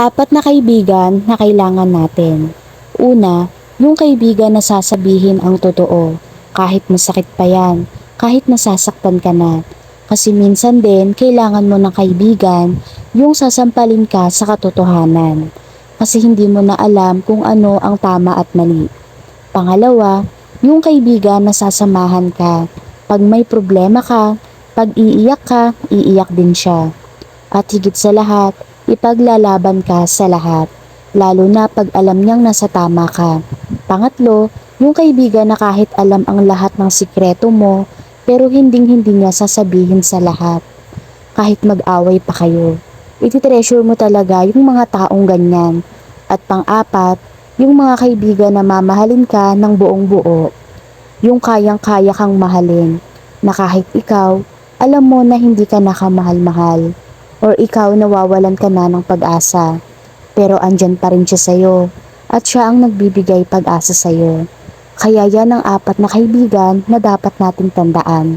Apat na kaibigan na kailangan natin. Una, yung kaibigan na sasabihin ang totoo, kahit masakit pa yan, kahit nasasaktan ka na. Kasi minsan din, kailangan mo ng kaibigan yung sasampalin ka sa katotohanan. Kasi hindi mo na alam kung ano ang tama at mali. Pangalawa, yung kaibigan na sasamahan ka. Pag may problema ka, pag iiyak ka, iiyak din siya. At higit sa lahat, ipaglalaban ka sa lahat. Lalo na pag alam niyang nasa tama ka. Pangatlo, yung kaibigan na kahit alam ang lahat ng sikreto mo, pero hinding hindi niya sasabihin sa lahat. Kahit mag-away pa kayo. Ititreasure mo talaga yung mga taong ganyan. At pang-apat, yung mga kaibigan na mamahalin ka ng buong buo. Yung kayang-kaya kang mahalin. Na kahit ikaw, alam mo na hindi ka nakamahal-mahal. Or ikaw nawawalan ka na ng pag-asa. Pero andyan pa rin siya sa'yo. At siya ang nagbibigay pag-asa sa'yo. Kaya yan ang apat na kaibigan na dapat nating tandaan.